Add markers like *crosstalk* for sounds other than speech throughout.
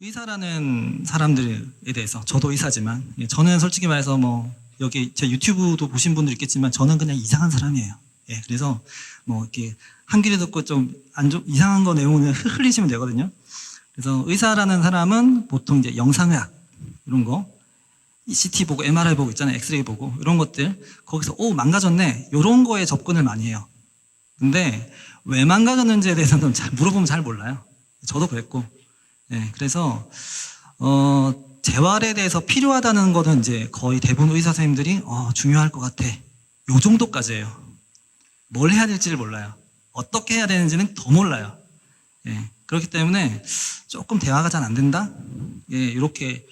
의사라는 사람들에 대해서 저도 의사지만 예, 저는 솔직히 말해서 뭐 여기 제 유튜브도 보신 분들 있겠지만 저는 그냥 이상한 사람이에요. 예, 그래서 뭐 이렇게 한 귀로 듣고 좀 안 좋, 이상한 거 내용을 *laughs* 흘리시면 되거든요. 그래서 의사라는 사람은 보통 이제 영상의학 이런 거 CT 보고 MRI 보고 있잖아요. 엑스레이 보고 이런 것들 거기서 오 망가졌네 이런 거에 접근을 많이 해요. 근데 왜 망가졌는지에 대해서는 잘 물어보면 잘 몰라요. 저도 그랬고 예, 그래서 어, 재활에 대해서 필요하다는 거는 이제 거의 대부분 의사 선생님들이 어, 중요할 것 같아. 요 정도까지예요. 뭘 해야 될지를 몰라요. 어떻게 해야 되는지는 더 몰라요. 예, 그렇기 때문에 조금 대화가 잘 안 된다. 예, 이렇게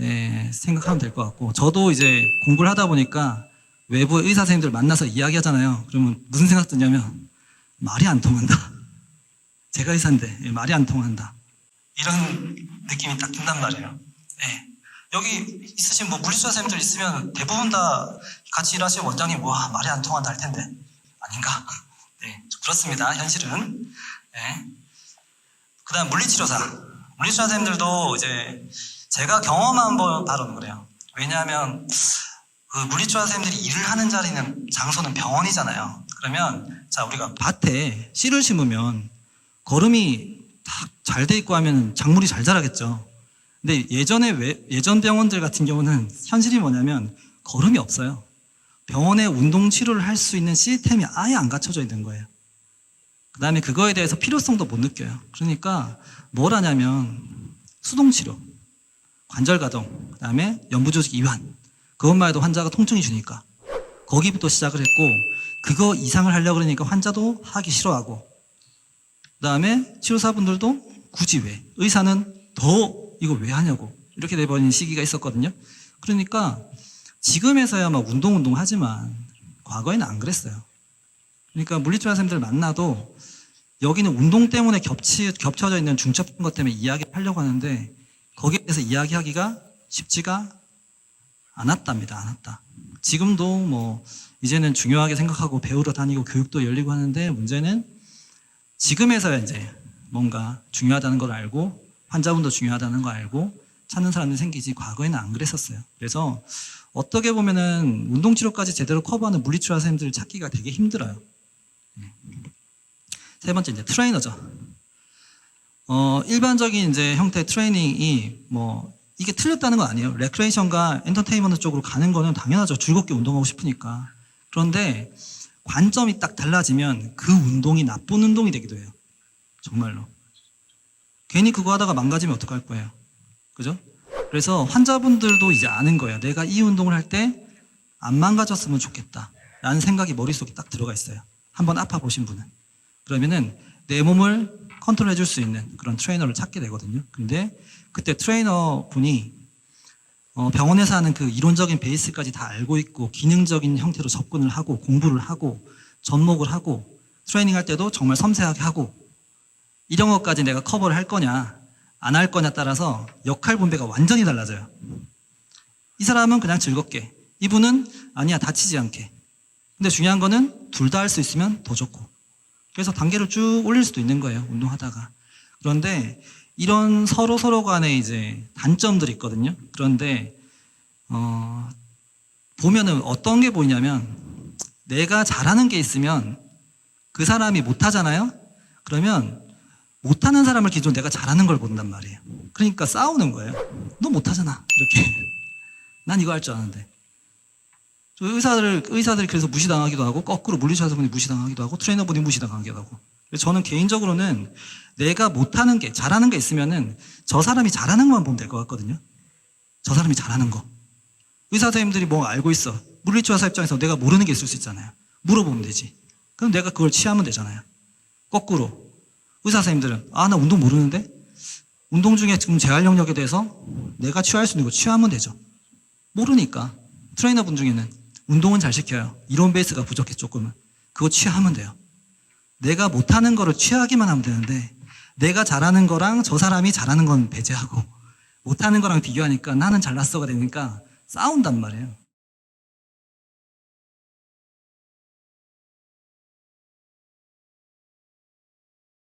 예, 생각하면 될 것 같고 저도 이제 공부를 하다 보니까 외부 의사 선생님들 만나서 이야기하잖아요. 그러면 무슨 생각 드냐면 말이 안 통한다. *laughs* 제가 의사인데 예, 말이 안 통한다. 이런 느낌이 딱 든단 말이에요. 예. 여기 있으신 뭐 물리치료 선생님들 있으면 대부분 다 같이 일하시는 원장님 와 말이 안 통한다 할 텐데 아닌가? *laughs* 네 그렇습니다 현실은. 예. 그다음 물리치료사 물리치료 선생님들도 이제 제가 경험한 번 바로는 그래요. 왜냐하면 그 물리치료 선생님들이 일을 하는 자리는 장소는 병원이잖아요. 그러면 자 우리가 밭에 씨를 심으면 거름이 잘 돼 있고 하면 작물이 잘 자라겠죠. 근데 예전에 왜- 예전 병원들 같은 경우는 현실이 뭐냐면 거름이 없어요. 병원에 운동 치료를 할 수 있는 시스템이 아예 안 갖춰져 있는 거예요. 그 다음에 그거에 대해서 필요성도 못 느껴요. 그러니까 뭘 하냐면 수동 치료, 관절 가동, 그 다음에 연부 조직 이완. 그것만 해도 환자가 통증이 주니까 거기부터 시작을 했고 그거 이상을 하려고 그러니까 환자도 하기 싫어하고 그 다음에 치료사분들도 굳이 왜 의사는 더 이거 왜 하냐고 이렇게 돼버린 시기가 있었거든요. 그러니까 지금에서야 막 운동 운동 하지만 과거에는 안 그랬어요. 그러니까 물리치료 선생님들 만나도 여기는 운동 때문에 겹치, 겹쳐져 있는 중첩된 것 때문에 이야기하려고 하는데 거기에 대해서 이야기하기가 쉽지가 않았답니다. 않았다. 지금도 뭐 이제는 중요하게 생각하고 배우러 다니고 교육도 열리고 하는데 문제는 지금에서야 이제 뭔가 중요하다는 걸 알고 환자분도 중요하다는 걸 알고 찾는 사람들이 생기지 과거에는 안 그랬었어요. 그래서 어떻게 보면은 운동치료까지 제대로 커버하는 물리치료 선생님들 찾기가 되게 힘들어요. 네. 세 번째 이제 트레이너죠. 어, 일반적인 이제 형태 트레이닝이 뭐 이게 틀렸다는 건 아니에요. 레크레이션과 엔터테인먼트 쪽으로 가는 거는 당연하죠. 즐겁게 운동하고 싶으니까. 그런데 관점이 딱 달라지면 그 운동이 나쁜 운동이 되기도 해요. 정말로. 괜히 그거 하다가 망가지면 어떡할 거예요. 그죠? 그래서 환자분들도 이제 아는 거예요. 내가 이 운동을 할 때 안 망가졌으면 좋겠다. 라는 생각이 머릿속에 딱 들어가 있어요. 한번 아파 보신 분은. 그러면은 내 몸을 컨트롤 해줄 수 있는 그런 트레이너를 찾게 되거든요. 근데 그때 트레이너 분이 어, 병원에서 하는 그 이론적인 베이스까지 다 알고 있고 기능적인 형태로 접근을 하고 공부를 하고 접목을 하고 트레이닝 할 때도 정말 섬세하게 하고 이런 것까지 내가 커버를 할 거냐 안 할 거냐 따라서 역할 분배가 완전히 달라져요. 이 사람은 그냥 즐겁게 이분은 아니야 다치지 않게. 근데 중요한 거는 둘 다 할 수 있으면 더 좋고. 그래서 단계를 쭉 올릴 수도 있는 거예요 운동하다가 그런데 이런 서로 서로 간에 이제 단점들이 있거든요. 그런데 어 보면은 어떤 게 보이냐면 내가 잘하는 게 있으면 그 사람이 못하잖아요? 그러면 못하는 사람을 기준 내가 잘하는 걸 본단 말이에요. 그러니까 싸우는 거예요 너 못하잖아. 이렇게 *laughs* 난 이거 할 줄 아는데. 저 의사들 의사들이 그래서 무시당하기도 하고 거꾸로 물리치료사분이 무시당하기도 하고 트레이너분이 무시당하기도 하고 저는 개인적으로는 내가 못하는 게 잘하는 게 있으면은 저 사람이 잘하는 것만 보면 될 것 같거든요. 저 사람이 잘하는 거. 의사 선생님들이 뭐 알고 있어. 물리치료사 입장에서 내가 모르는 게 있을 수 있잖아요. 물어보면 되지. 그럼 내가 그걸 취하면 되잖아요. 거꾸로 의사 선생님들은 아 나 운동 모르는데 운동 중에 지금 재활 영역에 대해서 내가 취할 수 있는 거 취하면 되죠. 모르니까 트레이너 분 중에는 운동은 잘 시켜요. 이론 베이스가 부족해 조금은. 그거 취하면 돼요. 내가 못하는 거를 취하기만 하면 되는데 내가 잘하는 거랑 저 사람이 잘하는 건 배제하고 못하는 거랑 비교하니까 나는 잘났어가 되니까 싸운단 말이에요.